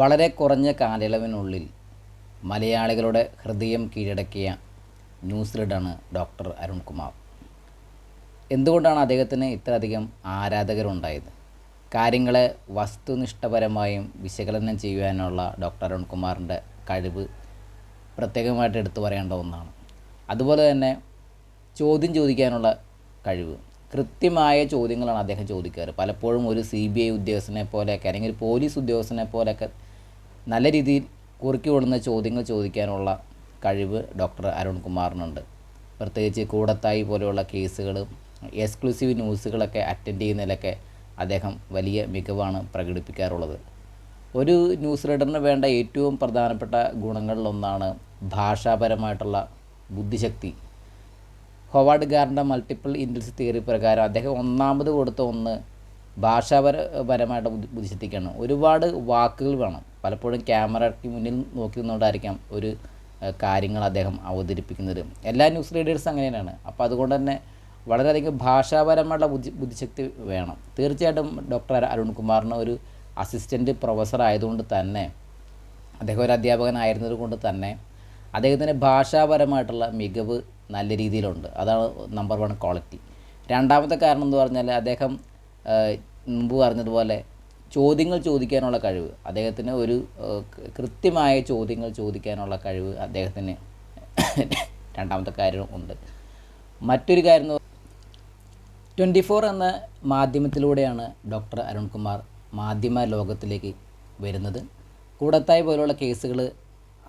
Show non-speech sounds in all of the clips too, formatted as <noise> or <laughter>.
വളരെ കുറഞ്ഞ കാലയളവിനുള്ളിൽ മലയാളികളുടെ ഹൃദയം കീഴടക്കിയ ന്യൂസ് റീഡാണ് ഡോക്ടർ അരുൺകുമാർ എന്തുകൊണ്ടാണ് അദ്ദേഹത്തിന് ഇത്രയധികം ആരാധകരുണ്ടായത്? കാര്യങ്ങളെ വസ്തുനിഷ്ഠപരമായും വിശകലനം ചെയ്യുവാനുള്ള ഡോക്ടർ അരുൺകുമാറിന്റെ കഴിവ് പ്രത്യേകമായിട്ട് എടുത്തു പറയേണ്ട ഒന്നാണ്. അതുപോലെ തന്നെ ചോദ്യം ചോദിക്കാനുള്ള കഴിവ്. കൃത്യമായ ചോദ്യങ്ങളാണ് അദ്ദേഹം ചോദിക്കാറ്. പലപ്പോഴും ഒരു സി ബി ഐ ഉദ്യോഗസ്ഥനെ പോലെയൊക്കെ അല്ലെങ്കിൽ ഒരു പോലീസ് ഉദ്യോഗസ്ഥനെ പോലെയൊക്കെ നല്ല രീതിയിൽ കുറുക്കി വിടുന്ന ചോദ്യങ്ങൾ ചോദിക്കാനുള്ള കഴിവ് ഡോക്ടർ അരുൺകുമാറിനുണ്ട്. പ്രത്യേകിച്ച് കൂടത്തായി പോലെയുള്ള കേസുകൾ എക്സ്ക്ലൂസീവ് ന്യൂസുകളൊക്കെ അറ്റൻഡ് ചെയ്യുന്നതിലൊക്കെ അദ്ദേഹം വലിയ മികവാണ് പ്രകടിപ്പിക്കാറുള്ളത്. ഒരു ന്യൂസ് റീഡറിന് വേണ്ട ഏറ്റവും പ്രധാനപ്പെട്ട ഗുണങ്ങളിലൊന്നാണ് ഭാഷാപരമായിട്ടുള്ള ബുദ്ധിശക്തി. ഹൊവാർഡ് ഗാറിന്റെ മൾട്ടിപ്പിൾ ഇൻഡൽസ് തിയറി പ്രകാരം അദ്ദേഹം ഒന്നാമത് കൊടുത്ത ഒന്ന് ഭാഷാപര പരമായിട്ട് ബുദ്ധി ബുദ്ധിശക്തിക്കാണ്. ഒരുപാട് വാക്കുകൾ വേണം. പലപ്പോഴും ക്യാമറയ്ക്ക് മുന്നിൽ നോക്കി നിന്നുകൊണ്ടായിരിക്കാം ഒരു കാര്യങ്ങൾ അദ്ദേഹം അവതരിപ്പിക്കുന്നത്. എല്ലാ ന്യൂസ് റീഡേഴ്സും അങ്ങനെയാണ്. അപ്പോൾ അതുകൊണ്ട് തന്നെ വളരെയധികം ഭാഷാപരമായിട്ടുള്ള ബുദ്ധി ബുദ്ധിശക്തി വേണം. തീർച്ചയായിട്ടും ഡോക്ടർ അരുൺകുമാറിന് ഒരു അസിസ്റ്റന്റ് പ്രൊഫസർ ആയതുകൊണ്ട് തന്നെ അദ്ദേഹം ഒരു അധ്യാപകനായിരുന്നത് കൊണ്ട് തന്നെ അദ്ദേഹത്തിന് ഭാഷാപരമായിട്ടുള്ള മികവ് നല്ല രീതിയിലുണ്ട്. അതാണ് നമ്പർ വൺ ക്വാളിറ്റി രണ്ടാമത്തെ കാരണം എന്ന് പറഞ്ഞാൽ അദ്ദേഹം മുമ്പ് പറഞ്ഞതുപോലെ ചോദ്യങ്ങൾ ചോദിക്കാനുള്ള കഴിവ്. അദ്ദേഹത്തിന് ഒരു കൃത്യമായ ചോദ്യങ്ങൾ ചോദിക്കാനുള്ള കഴിവ് അദ്ദേഹത്തിന് <coughs> രണ്ടാമത്തെ കാര്യം ഉണ്ട്. മറ്റൊരു കാര്യം ട്വന്റി ഫോർ എന്ന മാധ്യമത്തിലൂടെയാണ് ഡോക്ടർ അരുൺകുമാർ മാധ്യമ ലോകത്തിലേക്ക് വരുന്നത്. കൂടത്തായി പോലുള്ള കേസുകൾ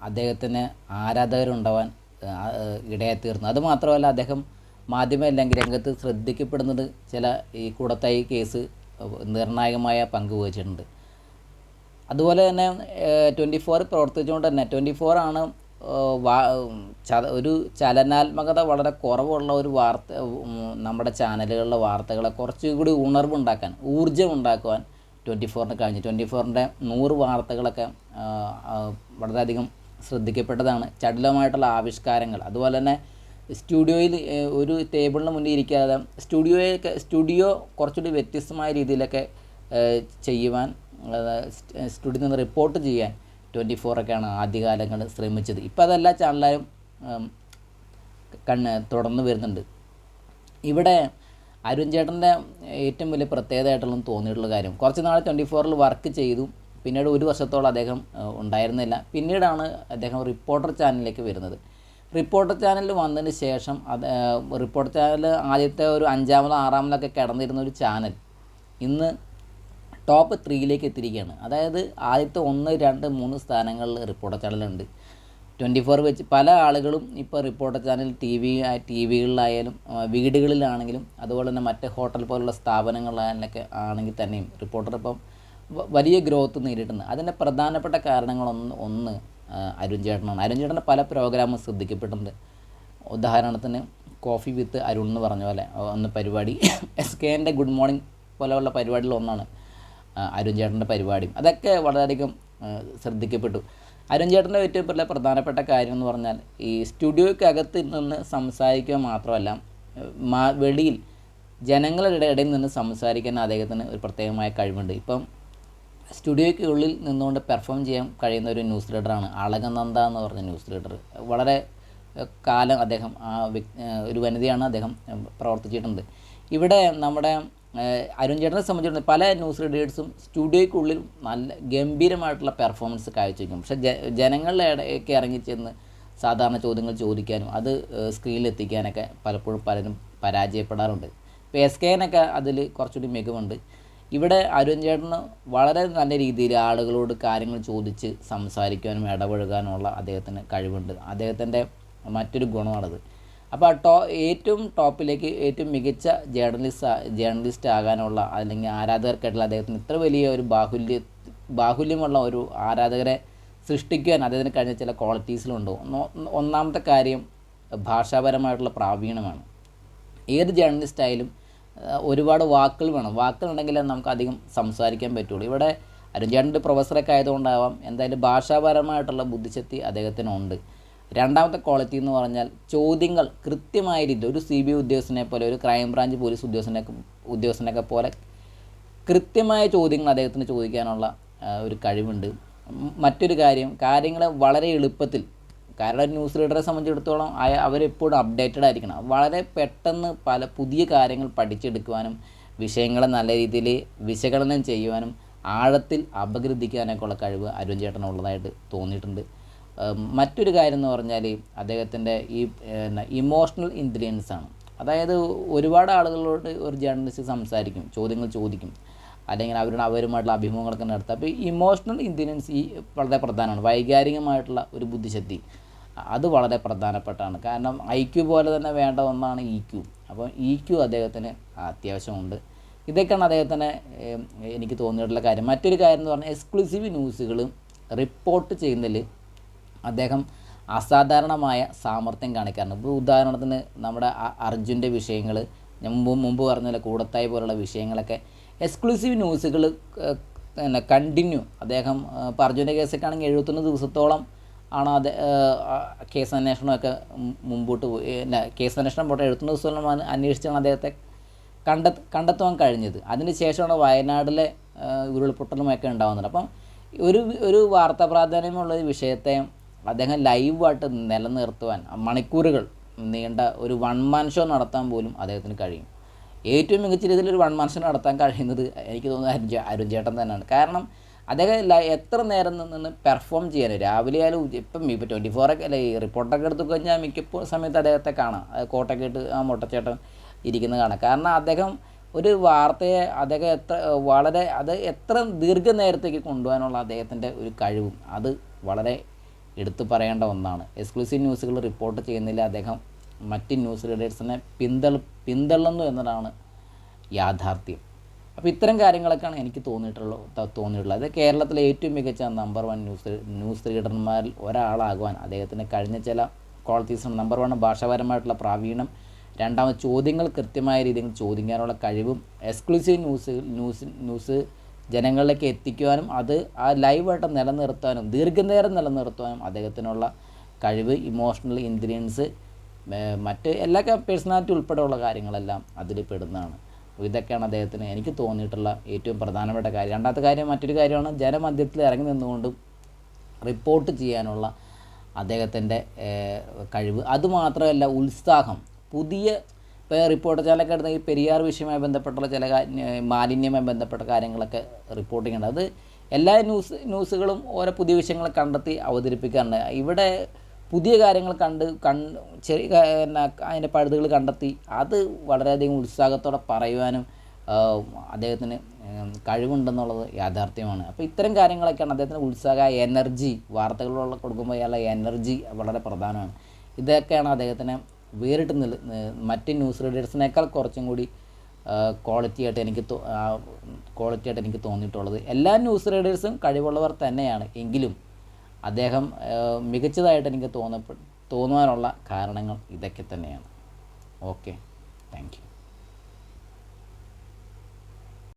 അദ്ദേഹത്തിന് ആരാധകരുണ്ടാവാൻ ആ, ഇടയായി തീർന്നു. അതുമാത്രമല്ല അദ്ദേഹം മാധ്യമ രംഗ- രംഗത്ത് ശ്രദ്ധിക്കപ്പെടുന്നത് ചില ഈ കൂടത്തായി കേസ് നിർണായകമായ പങ്ക് വഹിച്ചിട്ടുണ്ട്. അതുപോലെ തന്നെ ട്വന്റി ഫോർ പ്രവർത്തിച്ചുകൊണ്ട് തന്നെ ട്വന്റി ഫോർ ആണ് ഒരു ചലനാത്മകത വളരെ കുറവുള്ള ഒരു വാർത്ത നമ്മുടെ ചാനലുകളിലെ വാർത്തകളെ കുറച്ചുകൂടി ഉണർവുണ്ടാക്കാൻ ഊർജം ഉണ്ടാക്കുവാൻ ട്വന്റി ഫോറിന് കഴിഞ്ഞു. ട്വന്റി ഫോറിന്റെ നൂറ് വാർത്തകളൊക്കെ വളരെയധികം ശ്രദ്ധിക്കപ്പെട്ടതാണ്. ചടുലമായിട്ടുള്ള ആവിഷ്കാരങ്ങൾ. അതുപോലെ തന്നെ സ്റ്റുഡിയോയിൽ ഒരു ടേബിളിന് മുന്നിൽ ഇരിക്കാതെ സ്റ്റുഡിയോയൊക്കെ സ്റ്റുഡിയോ കുറച്ചുകൂടി വ്യത്യസ്തമായ രീതിയിലൊക്കെ ചെയ്യുവാൻ സ്റ്റുഡിയോയിൽ നിന്ന് റിപ്പോർട്ട് ചെയ്യാൻ ട്വന്റി ഫോറൊക്കെയാണ് ആദ്യകാലങ്ങളിൽ ശ്രമിച്ചത്. ഇപ്പോൾ അതെല്ലാ ചാനലും കണ്ണ് തുടർന്ന് വരുന്നുണ്ട്. ഇവിടെ അരുൺ ചേട്ടന്റെ ഏറ്റവും വലിയ പ്രത്യേകതയായിട്ടുള്ള തോന്നിയിട്ടുള്ള കാര്യം കുറച്ച് നാൾ ട്വന്റി ഫോറിൽ വർക്ക് ചെയ്തു. പിന്നീട് ഒരു വർഷത്തോളം അദ്ദേഹം ഉണ്ടായിരുന്നില്ല. പിന്നീടാണ് അദ്ദേഹം റിപ്പോർട്ടർ ചാനലിലേക്ക് വരുന്നത്. റിപ്പോർട്ടർ ചാനൽ വന്നതിന് ശേഷം അത് റിപ്പോർട്ടർ ചാനൽ ആദ്യത്തെ ഒരു അഞ്ചാമതോ ആറാമതൊക്കെ കിടന്നിരുന്ന ഒരു ചാനൽ ഇന്ന് ടോപ്പ് ത്രീയിലേക്ക് എത്തിയിരിക്കുകയാണ്. അതായത് ആദ്യത്തെ ഒന്ന് രണ്ട് മൂന്ന് സ്ഥാനങ്ങളിൽ റിപ്പോർട്ടർ ചാനലുണ്ട്. ട്വന്റി ഫോർ വെച്ച് പല ആളുകളും ഇപ്പോൾ reporter channel T V T വികളിലായാലും വീടുകളിലാണെങ്കിലും അതുപോലെ തന്നെ മറ്റ് ഹോട്ടൽ പോലുള്ള സ്ഥാപനങ്ങളിലൊക്കെ ആണെങ്കിൽ തന്നെയും റിപ്പോർട്ടർ ഇപ്പം വലിയ ഗ്രോത്ത് നേരിടുന്നത് അതിന്റെ പ്രധാനപ്പെട്ട കാരണങ്ങളൊന്ന് ഒന്ന് അരുൺ ചേട്ടനാണ്. അരുൺ ചേട്ടന്റെ പല പ്രോഗ്രാമും ശ്രദ്ധിക്കപ്പെട്ടിട്ടുണ്ട്. ഉദാഹരണത്തിന് കോഫി വിത്ത് അരുൺ എന്ന് പറഞ്ഞ പോലെ ഒന്ന് പരിപാടി. എസ് കെ എന്റെ ഗുഡ് മോർണിംഗ് പോലെയുള്ള ആ, അരുൺ ചേട്ടന്റെ പരിപാടി. അതൊക്കെ വളരെയധികം ശ്രദ്ധിക്കപ്പെട്ടു. അരുൺ ചേട്ടന്റെ ഏറ്റവും വലിയ പ്രധാനപ്പെട്ട കാര്യം എന്ന് പറഞ്ഞാൽ ഈ സ്റ്റുഡിയോയ്ക്കകത്ത് നിന്ന് സംസാരിക്കുക മാത്രമല്ല വെളിയിൽ ജനങ്ങളുടെ ഇടയിൽ നിന്ന് സംസാരിക്കാൻ അദ്ദേഹത്തിന് ഒരു പ്രത്യേകമായ കഴിവുണ്ട്. ഇപ്പം സ്റ്റുഡിയോയ്ക്ക് ഉള്ളിൽ നിന്നുകൊണ്ട് പെർഫോം ചെയ്യാൻ കഴിയുന്ന ഒരു ന്യൂസ് റീഡറാണ് അളകനന്ദ എന്ന് പറഞ്ഞ ന്യൂസ് റീഡർ. വളരെ കാലം അദ്ദേഹം ആ ഒരു വനിതയാണ് അദ്ദേഹം പ്രവർത്തിച്ചിട്ടുണ്ട്. ഇവിടെ നമ്മുടെ അരുൺ ചേട്ടനെ സംബന്ധിച്ചിടത്തോളം പല ന്യൂസ് റീഡേഴ്സും സ്റ്റുഡിയോയ്ക്കുള്ളിൽ നല്ല ഗംഭീരമായിട്ടുള്ള പെർഫോമൻസ് കാഴ്ചവെക്കും. പക്ഷേ ജനങ്ങളുടെ ഇടയ്ക്ക് ഇറങ്ങിച്ചെന്ന് സാധാരണ ചോദ്യങ്ങൾ ചോദിക്കാനും അത് സ്ക്രീനിൽ എത്തിക്കാനൊക്കെ പലപ്പോഴും പലരും പരാജയപ്പെടാറുണ്ട്. ഇപ്പോൾ എസ് കെനൊക്കെ അതിൽ കുറച്ചുകൂടി മികവുണ്ട്. ഇവിടെ അരുൺ ചേട്ടന് വളരെ നല്ല രീതിയിൽ ആളുകളോട് കാര്യങ്ങൾ ചോദിച്ച് സംസാരിക്കാനും ഇടപഴകാനുമുള്ള അദ്ദേഹത്തിന് കഴിവുണ്ട്. അദ്ദേഹത്തിന്റെ മറ്റൊരു ഗുണമാണത്. അപ്പോൾ ആ ടോ ഏറ്റവും ടോപ്പിലേക്ക് ഏറ്റവും മികച്ച ജേർണലിസ്റ്റ് ജേർണലിസ്റ്റ് ആകാനുള്ള അല്ലെങ്കിൽ ആരാധകർക്കായിട്ടുള്ള അദ്ദേഹത്തിന് ഇത്ര വലിയ ഒരു ബാഹുല്യ ബാഹുല്യമുള്ള ഒരു ആരാധകരെ സൃഷ്ടിക്കുവാൻ അദ്ദേഹത്തിന് കഴിഞ്ഞ ചില ക്വാളിറ്റീസിലുണ്ടോ? ഒന്നോ- ഒന്നാമത്തെ കാര്യം ഭാഷാപരമായിട്ടുള്ള പ്രാവീണ്യമാണ്. ഏത് ജേർണലിസ്റ്റ് ആയാലും ആ, ഒരുപാട് വാക്കുകൾ വേണം. വാക്കുകൾ ഉണ്ടെങ്കിലേ നമുക്ക് അധികം സംസാരിക്കാൻ പറ്റുള്ളൂ. ഇവിടെ അരുൺചേട്ടന്റെ പ്രൊഫസറൊക്കെ ആയതുകൊണ്ടാവാം എന്തായാലും ഭാഷാപരമായിട്ടുള്ള ബുദ്ധിശക്തി അദ്ദേഹത്തിനുണ്ട്. രണ്ടാമത്തെ ക്വാളിറ്റി എന്ന് പറഞ്ഞാൽ ചോദ്യങ്ങൾ കൃത്യമായ രീതിയിൽ ഒരു സി ബി ഐ ഉദ്യോഗസ്ഥനെ പോലെ ഒരു ക്രൈം ബ്രാഞ്ച് പോലീസ് ഉദ്യോഗസ്ഥനെ ഉദ്യോഗസ്ഥനൊക്കെ പോലെ കൃത്യമായ ചോദ്യങ്ങൾ അദ്ദേഹത്തിന് ചോദിക്കാനുള്ള ഒരു കഴിവുണ്ട്. മറ്റൊരു കാര്യം കാര്യങ്ങളെ വളരെ എളുപ്പത്തിൽ കാരണം ന്യൂസ് റീഡറെ സംബന്ധിച്ചിടത്തോളം അയ- അവരെപ്പോഴും അപ്ഡേറ്റഡ് ആയിരിക്കണം. വളരെ പെട്ടെന്ന് പല പുതിയ കാര്യങ്ങൾ പഠിച്ചെടുക്കുവാനും വിഷയങ്ങളെ നല്ല രീതിയിൽ വിശകലനം ചെയ്യുവാനും ആഴത്തിൽ അപഗ്രഥിക്കാനൊക്കെ ഉള്ള കഴിവ് അരുൺ ചേട്ടനുള്ളതായിട്ട് തോന്നിയിട്ടുണ്ട്. മറ്റൊരു കാര്യം എന്ന് പറഞ്ഞാൽ അദ്ദേഹത്തിന്റെ ഈ ഇമോഷണൽ ഇന്റലിജൻസ് ആണ്. അതായത് ഒരുപാട് ആളുകളോട് ഒരു ജേർണലിസ്റ്റ് സംസാരിക്കും ചോദ്യങ്ങൾ ചോദിക്കും. അല്ലെങ്കിൽ അവരുടെ അവരുമായിട്ടുള്ള അഭിമുഖങ്ങളൊക്കെ നടത്തുക അപ്പോൾ ഇമോഷണൽ ഇന്റലിജൻസ് ഈ വളരെ പ്രധാനമാണ്. വൈകാരികമായിട്ടുള്ള ഒരു ബുദ്ധിശക്തി. അത് വളരെ പ്രധാനപ്പെട്ടാണ്. കാരണം ഐ ക്യു പോലെ തന്നെ വേണ്ട ഒന്നാണ് ഇ ക്യു അപ്പോൾ ഇ ക്യു അദ്ദേഹത്തിന് അത്യാവശ്യമുണ്ട്. ഇതൊക്കെയാണ് അദ്ദേഹത്തിന് എനിക്ക് തോന്നിയിട്ടുള്ള കാര്യം. മറ്റൊരു കാര്യം എന്ന് പറഞ്ഞാൽ എക്സ്ക്ലൂസീവ് ന്യൂസുകൾ റിപ്പോർട്ട് ചെയ്യുന്നതിൽ അദ്ദേഹം അസാധാരണമായ സാമർത്ഥ്യം കാണിക്കാറുണ്ട്. ഇപ്പോൾ ഉദാഹരണത്തിന് നമ്മുടെ അർജുന്റെ വിഷയങ്ങൾ മുമ്പ് മുമ്പ് പറഞ്ഞ കൂടത്തായി പോലുള്ള വിഷയങ്ങളൊക്കെ എക്സ്ക്ലൂസീവ് ന്യൂസുകൾ പിന്നെ കണ്ടിന്യൂ അദ്ദേഹം ഇപ്പോൾ അർജുന്റെ കേസൊക്കെ ആണെങ്കിൽ എഴുപത്തൊന്ന് ദിവസത്തോളം ആണ് അത് കേസ് അന്വേഷണമൊക്കെ മുമ്പോട്ട് പോയി കേസ് അന്വേഷണം പോട്ടെ എഴുത്തുന്ന അന്- അന്വേഷിച്ചാണ് അദ്ദേഹത്തെ കണ്ട കണ്ടെത്തുവാൻ കഴിഞ്ഞത്. അതിന് ശേഷമാണ് വയനാടിലെ ഉരുൾപൊട്ടലുമൊക്കെ ഉണ്ടാകുന്നത്. അപ്പം ഒരു ഒരു വാർത്താ പ്രാധാന്യമുള്ള ഒരു വിഷയത്തെ അദ്ദേഹം ലൈവായിട്ട് നിലനിർത്തുവാൻ മണിക്കൂറുകൾ നീണ്ട ഒരു വൺ മാൻ ഷോ നടത്താൻ പോലും അദ്ദേഹത്തിന് കഴിയും. ഏറ്റവും മികച്ച രീതിയിൽ ഒരു വൺ മാൻ ഷോ നടത്താൻ കഴിയുന്നത് എനിക്ക് തോന്നുന്നത് അരുൺ അരുൺ ചേട്ടൻ തന്നെയാണ്. കാരണം അദ്ദേഹം എത്ര നേരം നിന്ന് പെർഫോം ചെയ്യാൻ രാവിലെ ആയാലും ഇപ്പം ഇപ്പം ട്വന്റി ഫോറൊക്കെ അല്ലെ ഈ റിപ്പോർട്ടൊക്കെ എടുത്തു കഴിഞ്ഞാൽ മിക്കപ്പോൾ സമയത്ത് അദ്ദേഹത്തെ കാണാം. കോട്ടൊക്കെ ഇട്ട് ആ മുട്ടച്ചേട്ടൻ ഇരിക്കുന്നത് കാണാം. കാരണം അദ്ദേഹം ഒരു വാർത്തയെ അദ്ദേഹം എത്ര വളരെ അത് എത്ര ദീർഘനേരത്തേക്ക് കൊണ്ടുപോകാനുള്ള അദ്ദേഹത്തിന്റെ ഒരു കഴിവും അത് വളരെ എടുത്തു പറയേണ്ട ഒന്നാണ്. എക്സ്ക്ലൂസീവ് ന്യൂസുകൾ റിപ്പോർട്ട് ചെയ്യുന്നില്ല. അദ്ദേഹം മറ്റ് ന്യൂസ് റീഡേഴ്സിനെ പിന്തൾ പിന്തള്ളുന്നു എന്നതാണ് യാഥാർത്ഥ്യം. അപ്പോൾ ഇത്തരം കാര്യങ്ങളൊക്കെയാണ് എനിക്ക് തോന്നിയിട്ടുള്ളത് തോന്നിയിട്ടുള്ളത്. അത് കേരളത്തിലെ ഏറ്റവും മികച്ച നമ്പർ വൺ ന്യൂസ് ന്യൂസ് റീഡർമാരിൽ ഒരാളാകുവാൻ അദ്ദേഹത്തിന് കഴിഞ്ഞ ചില ക്വാളിറ്റീസ് നമ്പർ വൺ ഭാഷാപരമായിട്ടുള്ള പ്രാവീണ്യം രണ്ടാമത് ചോദ്യങ്ങൾ കൃത്യമായ രീതിയിൽ ചോദിക്കാനുള്ള കഴിവും എക്സ്ക്ലൂസീവ് ന്യൂസ് ന്യൂസ് ന്യൂസ് ജനങ്ങളിലേക്ക് എത്തിക്കുവാനും അത് ആ ലൈവായിട്ട് നിലനിർത്താനും ദീർഘനേരം നിലനിർത്താനും അദ്ദേഹത്തിനുള്ള കഴിവ് ഇമോഷണൽ ഇന്റലിജൻസ് മറ്റ് എല്ലാ പേഴ്സണാലിറ്റി ഉൾപ്പെടെയുള്ള കാര്യങ്ങളെല്ലാം അതിൽ പെടുന്നതാണ്. അപ്പോൾ ഇതൊക്കെയാണ് അദ്ദേഹത്തിന് എനിക്ക് തോന്നിയിട്ടുള്ള ഏറ്റവും പ്രധാനപ്പെട്ട കാര്യം. രണ്ടാമത്തെ കാര്യം മറ്റൊരു കാര്യമാണ് ജനമധ്യത്തിൽ ഇറങ്ങി നിന്നുകൊണ്ട് റിപ്പോർട്ട് ചെയ്യാനുള്ള അദ്ദേഹത്തിന്റെ കഴിവ്. അതുമാത്രമല്ല ഉത്സാഹം. പുതിയ ഇപ്പോൾ റിപ്പോർട്ട് ചാനലൊക്കെ എടുത്തെങ്കിൽ പെരിയാർ വിഷയമായി ബന്ധപ്പെട്ടുള്ള ചില മാലിന്യമായി ബന്ധപ്പെട്ട കാര്യങ്ങളൊക്കെ റിപ്പോർട്ട് ചെയ്യേണ്ടത് അത് എല്ലാ ന്യൂസ് ന്യൂസുകളും ഓരോ പുതിയ വിഷയങ്ങൾ കണ്ടെത്തി അവതരിപ്പിക്കാറുണ്ട്. ഇവിടെ പുതിയ കാര്യങ്ങൾ കണ്ട് കൺ ചെറിയ അതിന്റെ പഴുതുകൾ കണ്ടെത്തി അത് വളരെയധികം ഉത്സാഹത്തോടെ പറയുവാനും അദ്ദേഹത്തിന് കഴിവുണ്ടെന്നുള്ളത് യാഥാർത്ഥ്യമാണ്. അപ്പോൾ ഇത്തരം കാര്യങ്ങളൊക്കെയാണ് അദ്ദേഹത്തിന് ഉത്സാഹ എനർജി വാർത്തകളിലുള്ള കൊടുക്കുമ്പോൾ അയാളുടെ എനർജി വളരെ പ്രധാനമാണ്. ഇതൊക്കെയാണ് അദ്ദേഹത്തിനെ വേറിട്ട് നിൽ മറ്റ് ന്യൂസ് റീഡേഴ്സിനേക്കാൾ കുറച്ചും കൂടി ക്വാളിറ്റി ആയിട്ട് എനിക്ക് ക്വാളിറ്റി ആയിട്ട് എനിക്ക് തോന്നിയിട്ടുള്ളത്. എല്ലാ ന്യൂസ് റീഡേഴ്സും കഴിവുള്ളവർ തന്നെയാണ്. എങ്കിലും അദ്ദേഹം മികച്ചതായിട്ട് എനിക്ക് തോന്നപ്പെ തോന്നുവാനുള്ള കാരണങ്ങൾ ഇതൊക്കെ തന്നെയാണ്. ഓക്കെ. Thank you.